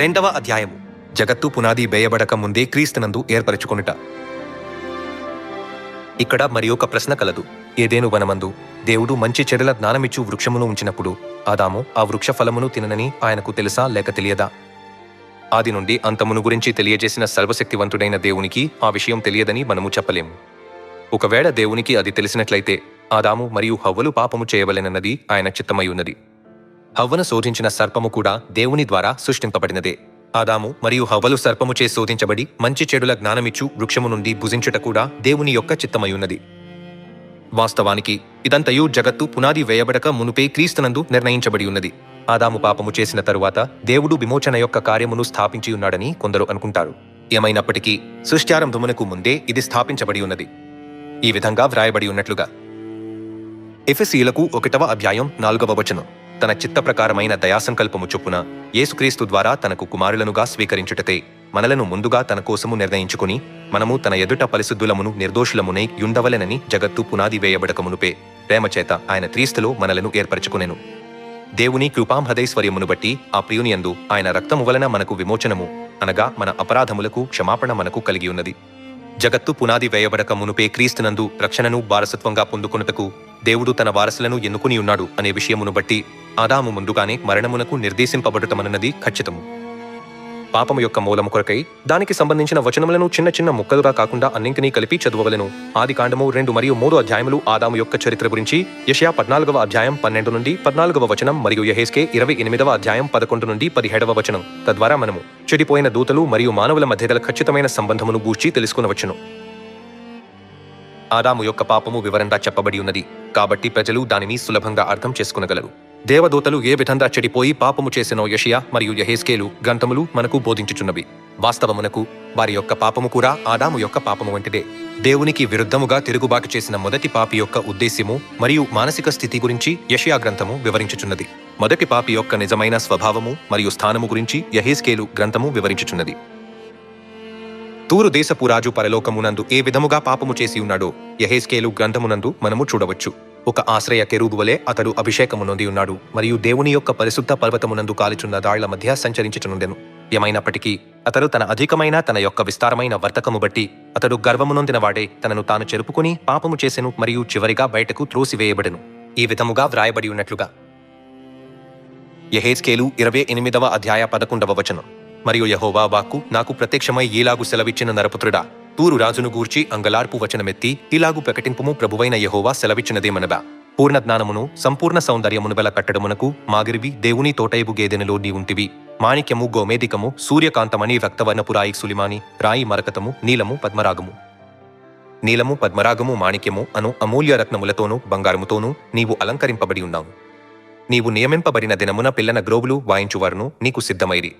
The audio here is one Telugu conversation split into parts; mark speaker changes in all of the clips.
Speaker 1: రెండవ అధ్యాయము. జగత్తు పునాది వేయబడక ముందే క్రీస్తునందు ఏర్పరచుకొనుట. ఇక్కడ మరి ఒక ప్రశ్న కలదు. ఏదేను వనమందు? దేవుడు మంచి చెడుల జ్ఞానమిచ్చు వృక్షమును ఉంచినప్పుడు ఆదాము ఆ వృక్ష ఫలమును తిననని ఆయనకు తెలుసా లేక తెలియదా? ఆది నుండి అంతమును గురించి తెలియజేసిన సర్వశక్తివంతుడైన దేవునికి ఆ విషయం తెలియదని మనము చెప్పలేము. ఒకవేళ దేవునికి అది తెలిసినట్లయితే ఆదాము మరియు హవ్వలు పాపము చేయవలెనన్నది ఆయన చిత్తమై ఉన్నది. హవ్వను శోధించిన సర్పము కూడా దేవుని ద్వారా సృష్టింపబడినదే. ఆదాము మరియు హవ్వలు సర్పము చే శోధించబడి మంచి చెడుల జ్ఞానమిచ్చు వృక్షము నుండి భుజించుట కూడా దేవుని యొక్క చిత్తమయున్నది. వాస్తవానికి ఇదంతయు జగత్తు పునాది వేయబడక మునుపే క్రీస్తునందు నిర్ణయించబడి ఉన్నది ఆదాము పాపము చేసిన తరువాత దేవుడు విమోచన యొక్క కార్యమును స్థాపించి ఉన్నాడని కొందరు అనుకుంటారు. ఏమైనప్పటికీ సృష్ట్యారంభమునకు ముందే ఇది స్థాపించబడి ఉన్నది ఈ విధంగా వ్రాయబడి ఉన్నట్లుగా ఎఫెసీలకు ఒకటవ అధ్యాయం నాలుగవ వచనం. తన చిత్త ప్రకారమైన దయాసంకల్పము చొప్పున యేసుక్రీస్తు ద్వారా తనకు కుమారులనుగా స్వీకరించుటతే మనలను ముందుగా తన కోసము నిర్ణయించుకుని మనము తన ఎదుట పరిశుద్ధులమును నిర్దోషులమునై యుండవలెనని జగత్తు పునాది వేయబడక మునుపే ప్రేమచేత ఆయన క్రీస్తులో మనలను ఏర్పరచుకునెను. దేవుని కృపాంహదైశ్వర్యమును బట్టి ఆ ప్రియునియందు ఆయన రక్తము వలన మనకు విమోచనము అనగా మన అపరాధములకు క్షమాపణ మనకు కలిగి ఉన్నది. జగత్తు పునాది వేయబడక మునుపే క్రీస్తునందు రక్షణను వారసత్వంగా పొందుకొనుటకు దేవుడు తన వారసులను ఎన్నుకుని ఉన్నాడు అనే విషయమును బట్టి ఆదాము ముందుగానే మరణమునకు నిర్దేశింపబడటమన్నది ఖచ్చితము. పాపము యొక్క మూలము కొరకై దానికి సంబంధించిన వచనములను చిన్న చిన్న ముక్కలుగా కాకుండా అన్నింటినీ కలిపి చదవవలెను. ఆది కాండము రెండు మరియు మూడు అధ్యాయములు ఆదాము యొక్క చరిత్ర గురించి యషయా పద్నాలుగవ అధ్యాయం పన్నెండు నుండి పద్నాలుగవ వచనం మరియు యహేస్కే ఇరవై ఎనిమిదవ అధ్యాయం పదకొండు నుండి పదిహేడవ వచనం. తద్వారా మనము చెడిపోయిన దూతలు మరియు మానవుల మధ్య గల ఖచ్చితమైన సంబంధమును గూర్చి తెలుసుకునవచ్చును. ఆదాము యొక్క పాపము వివరంగా చెప్పబడి ఉన్నది. కాబట్టి ప్రజలు దానిని సులభంగా అర్థం చేసుకునగలరు. దేవదూతలు ఏ విధంగా చెడిపోయి పాపము చేసినో యషియా మరియు యహేస్కేలు గ్రంథములు మనకు బోధించుచున్నవి. వాస్తవమునకు వారి యొక్క పాపము కూడా ఆదాము యొక్క పాపము వంటిదే. దేవునికి విరుద్ధముగా తిరుగుబాటు చేసిన మొదటి పాపి యొక్క ఉద్దేశ్యము మరియు మానసిక స్థితి గురించి యషియా గ్రంథము వివరించుచున్నది. మొదటి పాపి యొక్క నిజమైన స్వభావము మరియు స్థానము గురించి యహేస్కేలు గ్రంథము వివరించుచున్నది. తూరు దేశపు రాజు పరలోకమునందు ఏ విధముగా పాపము చేసి ఉన్నాడో యహేస్కేలు గ్రంథమునందు మనము చూడవచ్చు. ఒక ఆశ్రయ కెరూబు వలె అతడు అభిషేకము నొంది ఉన్నాడు మరియు దేవుని యొక్క పరిశుద్ధ పర్వతమునందు కాలుచున్న దాళ్ళ మధ్య సంచరించుచునుండెను. ఏమైనప్పటికీ అతడు తన అధికమైన తన యొక్క విస్తారమైన వర్తకము బట్టి అతడు గర్వమునొందిన వాడే తనను తాను చెరుపుకుని పాపము చేసెను మరియు చివరిగా బయటకు త్రోసివేయబడెను. ఈ విధముగా వ్రాయబడి ఉన్నట్లుగా. యహేస్కేలు ఇరవై ఎనిమిదవ అధ్యాయ పదకొండవ వచనం. మరియు యహోవా వాక్కు నాకు ప్రత్యక్షమై ఈలాగు సెలవిచ్చిన నరపుత్రుడా. తూరు రాజును గూర్చి అంగలార్పు వచనమెత్తి ఇలాగు ప్రకటింపుము ప్రభువైన యహోవా సెలవిచ్చినదేమనగా. పూర్ణ జ్ఞానమును సంపూర్ణ సౌందర్యమును వెల కట్టడమునకు మాగిరివి దేవుని తోటైబు గేదెనలో నీ ఉంటివి. మాణిక్యము గోమేదికము సూర్యకాంతమణి రక్తవర్ణపు రాయి సులిమాని రాయి మరకతము నీలము పద్మరాగము. నీలము పద్మరాగము మాణిక్యము అను అమూల్య రత్నములతోనూ బంగారముతోనూ నీవు అలంకరింపబడి ఉన్నావు. నీవు నియమింపబడిన దినమున పిల్లన గ్రోవులు వాయించువారును నీకు సిద్ధమైరి.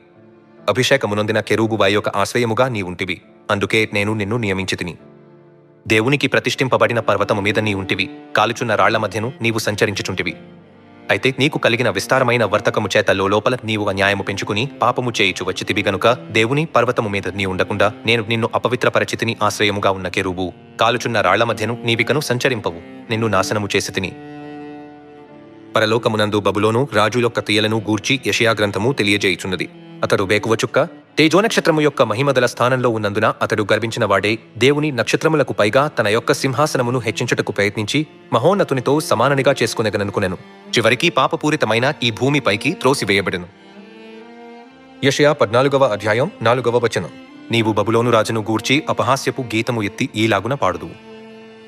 Speaker 1: అభిషేకమునొందిన కెరూబువాయి యొక్క ఆశ్రయముగా నీ ఉంటివి అందుకే నేను నిన్ను నియమించితిని. దేవునికి ప్రతిష్ఠింపబడిన పర్వతము మీద నీ ఉంటివి కాలుచున్న రాళ్ళ మధ్యను నీవు సంచరించుచుంటివి. అయితే నీకు కలిగిన విస్తారమైన వర్తకము చేత లోపల నీవు న్యాయము పెంచుకుని పాపము చేయుచు వచ్చితివి గనుక దేవుని పర్వతము మీద నీ ఉండకుండా నేను నిన్ను అపవిత్రపరచితిని ఆశ్రయముగా ఉన్న కెరూబు. కాలుచున్న రాళ్ళ మధ్యను నీవికను సంచరింపవు. నిన్ను నాశనము చేసి తిని పరలోకమునందు బబులోను రాజు యొక్క తీయలను గూర్చి యషయా గ్రంథము తెలియజేయుచున్నది. అతడు వేకువ చుక్క తేజో నక్షత్రము యొక్క మహిమదల స్థానంలో ఉన్నందున అతడు గర్వించిన వాడే దేవుని నక్షత్రములకు పైగా తన యొక్క సింహాసనమును హెచ్చించుటకు ప్రయత్నించి మహోన్నతునితో సమాననిగా చేసుకునగననుకునెను. చివరికి పాపపూరితమైన ఈ భూమిపైకి త్రోసివేయబడెను. యషయా పద్నాలుగవ అధ్యాయం నాలుగవ వచనం. నీవు బబులోను రాజును గూర్చి అపహాస్యపు గీతము ఎత్తి ఈలాగున పాడుదువు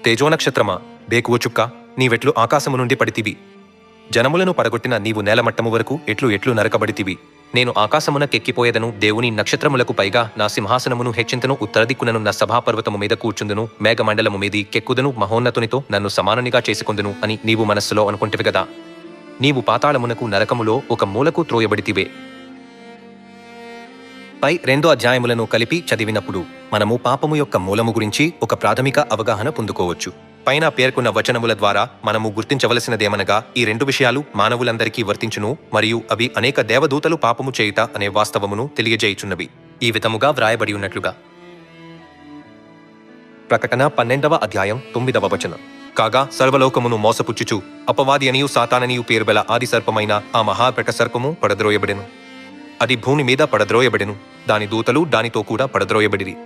Speaker 1: తేజో నక్షత్రమా బేకువ చుక్క నీవెట్లు ఆకాశము నుండి పడితివి. జనములను పడగొట్టిన నీవు నేలమట్టము వరకు ఎట్లు ఎట్లు నరకబడితివి. నేను ఆకాశమునకెక్కిపోయేదను దేవుని నక్షత్రములకు పైగా నా సింహాసనమును హెచ్చింతను ఉత్తర దిక్కుననున్న సభాపర్వతము మీద కూర్చుందును మేఘమండలము మీది కెక్కుదును మహోన్నతునితో నన్ను సమానునిగా చేసుకుందును అని నీవు మనస్సులో అనుకుంటివి గదా. నీవు పాతాళమునకు నరకములో ఒక మూలకు త్రోయబడితివే. పై రెండు అధ్యాయములను కలిపి చదివినప్పుడు మనము పాపము యొక్క మూలము గురించి ఒక ప్రాథమిక అవగాహన పొందుకోవచ్చు. పైన పేర్కొన్న వచనముల ద్వారా మనము గుర్తించవలసినదేమనగా ఈ రెండు విషయాలు మానవులందరికీ వర్తించును మరియు అవి అనేక దేవదూతలు పాపము చేయుట అనే వాస్తవమును తెలియజేయుచున్నవి. ఈ విధముగా వ్రాయబడి ఉన్నట్లుగా. ప్రకటన పన్నెండవ అధ్యాయం తొమ్మిదవ వచనం. కాగా సర్వలోకమును మోసపుచ్చుచు అపవాది అనియు సాతాననియు పేరుబెల ఆది సర్పమైన ఆ మహాప్రక సర్పము పడద్రోయబడెను. అది భూమి మీద పడద్రోయబడెను. దాని దూతలు దానితో కూడా పడద్రోయబడిరి.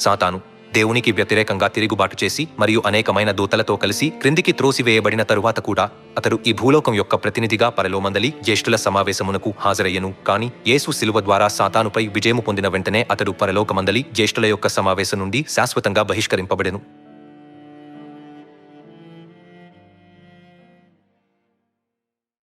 Speaker 1: సాతాను దేవునికి వ్యతిరేకంగా తిరుగుబాటు చేసి మరియు అనేకమైన దూతలతో కలిసి క్రిందికి త్రోసివేయబడిన తరువాత కూడా అతడు ఈ భూలోకం యొక్క ప్రతినిధిగా పరలోమందలి జ్యేష్ఠుల సమావేశమునకు హాజరయ్యను. కాని యేసు శిలువ ద్వారా సాతానుపై విజయము పొందిన వెంటనే అతడు పరలోకమందలి జ్యేష్ఠుల యొక్క సమావేశం నుండి శాశ్వతంగా బహిష్కరింపబడెను.